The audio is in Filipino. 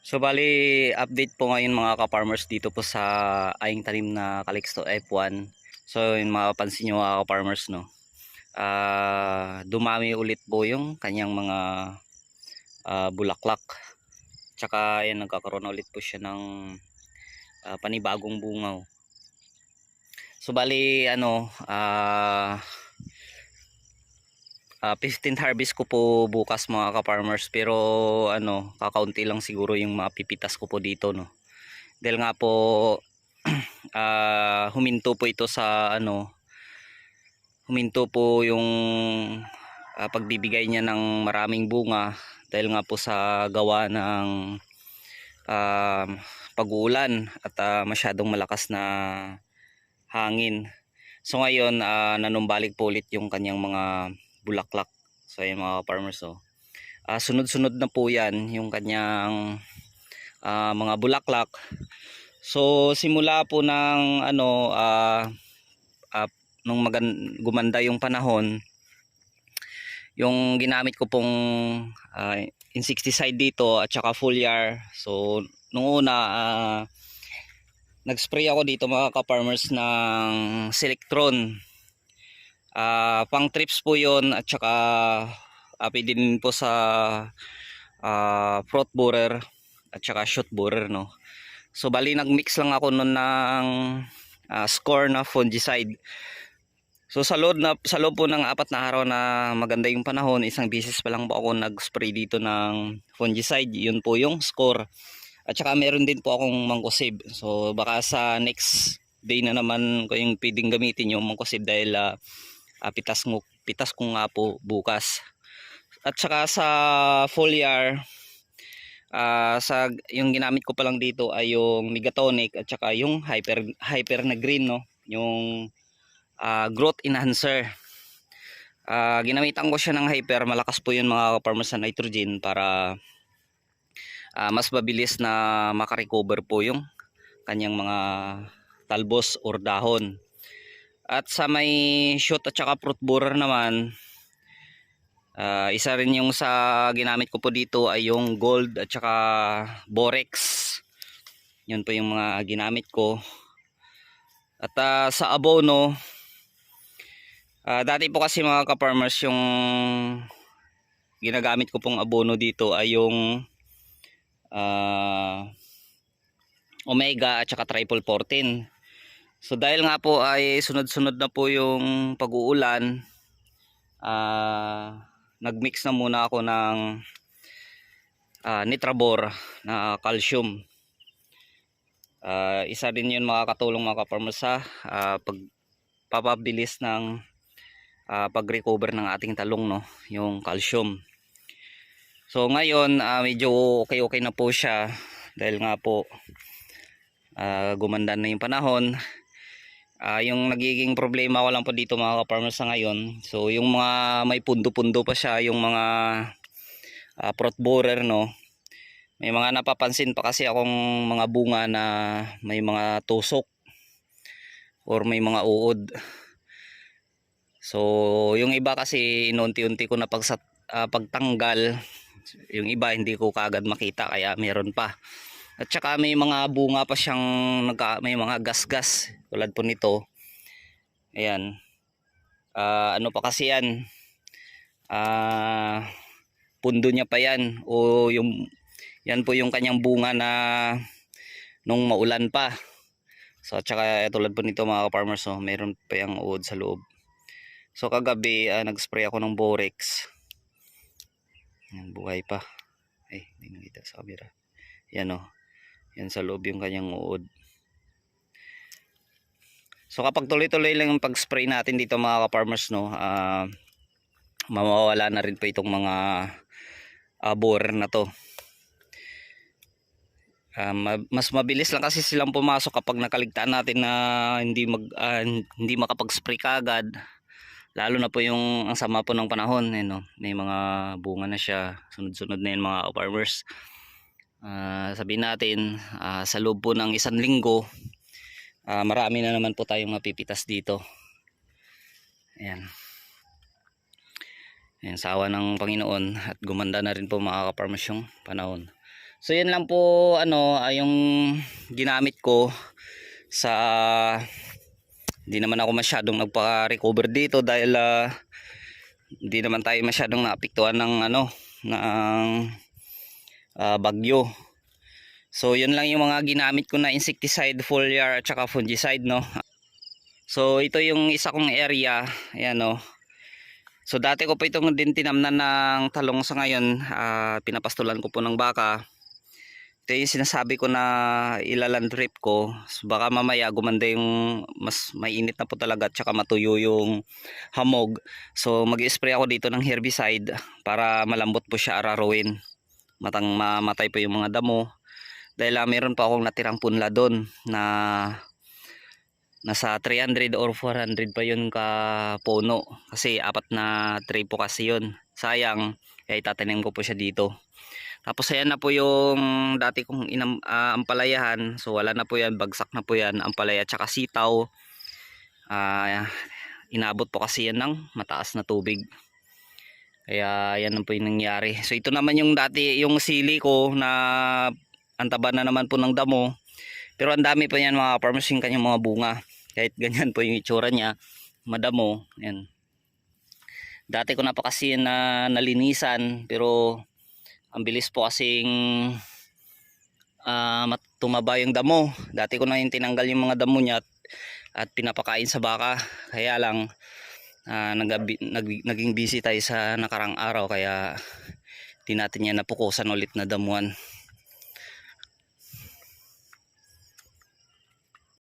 So bali update po ngayon mga ka-farmers dito po sa aing tanim na Calixto F1. So yung mapapansin nyo mga ka-farmers no. ah dumami ulit po yung kanyang mga ah, bulaklak. Tsaka yan nagkakaroon na ulit po siya ng ah, panibagong bungaw. So bali ano ah Ah, 15th harvest ko po bukas mga ka-farmers pero ano, kakaunti lang siguro yung mapipitas ko po dito no. Dahil nga po ah, huminto po ito sa ano huminto po yung ah, pagbibigay niya ng maraming bunga dahil nga po sa gawa ng ah, pag-uulan at ah, masyadong malakas na hangin. So ngayon ah, nanumbalik po ulit yung kanyang mga bulaklak. So ayan mga farmers oh. Ah, sunod-sunod na po 'yan yung kanyang ah, mga bulaklak. So simula po ng ano ah ah, nung gumanda yung panahon yung ginamit ko pong ah, insecticide dito at saka foliar. So nung una ah, nag-spray ako dito mga ka-farmers ng Selectron Ah, pang trips po 'yon at saka api din po sa ah, fruit borer at saka shoot borer no. So bali nagmix lang ako noon ng ah, score na fungicide. So sa loob na sa loob po ng apat na araw na maganda yung panahon, isang beses pa lang po ako nag-spray dito ng fungicide. Yun po yung score. At saka meron din po akong mangkosib. So baka sa next day na naman ko yung pwedeng gamitin yung mangkosib dahil ah, ah, pitas mo pitas ko nga po bukas. At saka sa foliar ah, sa yung ginamit ko pa lang dito ay yung megatonic at saka yung hyper hyper na green no? Yung ah, growth enhancer. Ah, ginamitan ko siya ng hyper malakas po yun mga farmers sa nitrogen para ah, mas mabilis na makarecover po yung kanyang mga talbos or dahon at sa may shoot at saka fruit borer naman, ah, isa rin yung sa ginamit ko po dito ay yung gold at saka borex. Yun po yung mga ginamit ko. At ah, sa abono, ah, dati po kasi mga ka-farmers yung ginagamit ko pong abono dito ay yung ah, omega at saka triple 14. So dahil nga po ay sunod-sunod na po yung pag-uulan, ah nagmix na muna ako ng ah, Nitrabor na calcium. Ah, isa din yun makakatulong mga kaparmers sa ah, pagpapabilis ng ah, pag-recover ng ating talong no, yung calcium. So ngayon ah, medyo okay-okay na po siya dahil nga po ah, gumanda na yung panahon Ah, yung nagiging problema ko lang po dito mga ka-farmers sa ngayon. So yung mga may pundo-pundo pa siya, yung mga ah, fruit borer no. May mga napapansin pa kasi akong mga bunga na may mga tusok or may mga uod. So yung iba kasi inunti-unti ko na pagsat, ah, pagtanggal. Yung iba hindi ko kagad makita kaya meron pa. At saka may mga bunga pa siyang nagka, may mga gas-gas tulad po nito. Ayan. Ah, ano pa kasi yan? Ah, pundo niya pa yan o yung yan po yung kanyang bunga na nung maulan pa. So at saka tulad po nito mga farmers so meron pa yung uod sa loob. So kagabi ah, nag-spray ako ng borex. Yan buhay pa. Ay, hindi nakita sa camera. Yan oh. Yan sa loob yung kanyang uod. So kapag tuloy-tuloy lang yung pag-spray natin dito mga ka-farmers no, ah mawawala na rin po itong mga uh, borer na to. Ma- mas mabilis lang kasi silang pumasok kapag nakaligtaan natin na hindi mag ah, hindi makapag-spray kagad. Lalo na po yung ang sama po ng panahon, eh, no? may mga bunga na siya, sunod-sunod na yun mga farmers. Ah, sabihin natin ah, sa loob po ng isang linggo ah, marami na naman po tayong mapipitas dito. Ayan. Ayan sawa ng Panginoon at gumanda na rin po mga kaparmas yung panahon. So yan lang po ano ah, yung ginamit ko sa hindi naman ako masyadong nagpa-recover dito dahil ah, hindi naman tayo masyadong naapektuhan ng ano ng ah, bagyo. So yun lang yung mga ginamit ko na insecticide, foliar at saka fungicide no. So ito yung isa kong area, ayan no. So dati ko po itong din tinamnan ng talong sa ngayon, ah, pinapastulan ko po ng baka. Ito yung sinasabi ko na ilaland trip ko. So baka mamaya gumanda yung mas mainit na po talaga at saka matuyo yung hamog. So mag-spray ako dito ng herbicide para malambot po siya ararawin. Matang mamatay po yung mga damo. Dahil ah, meron pa akong natirang punla doon na nasa 300 or 400 pa yun ka puno. Kasi apat na tray po kasi yun. Sayang, kaya itatanim ko po siya dito. Tapos ayan na po yung dati kong inam, ah, ampalayahan. So wala na po yan, bagsak na po yan. Ampalaya tsaka sitaw. Ah, inabot po kasi yan ng mataas na tubig. Kaya yan po yung nangyari. So ito naman yung dati, yung sili ko na antaba na naman po ng damo. Pero ang dami pa yan mga farmers yung kanyang mga bunga. Kahit ganyan po yung itsura niya. Madamo. Yan. Dati ko na pa na nalinisan. Pero ang bilis po kasing mat- tumaba yung damo. Dati ko na yung tinanggal yung mga damo niya at, at pinapakain sa baka. Kaya lang ah, nagabi- nag- naging busy tayo sa nakarang araw kaya di natin yan napukusan ulit na damuan.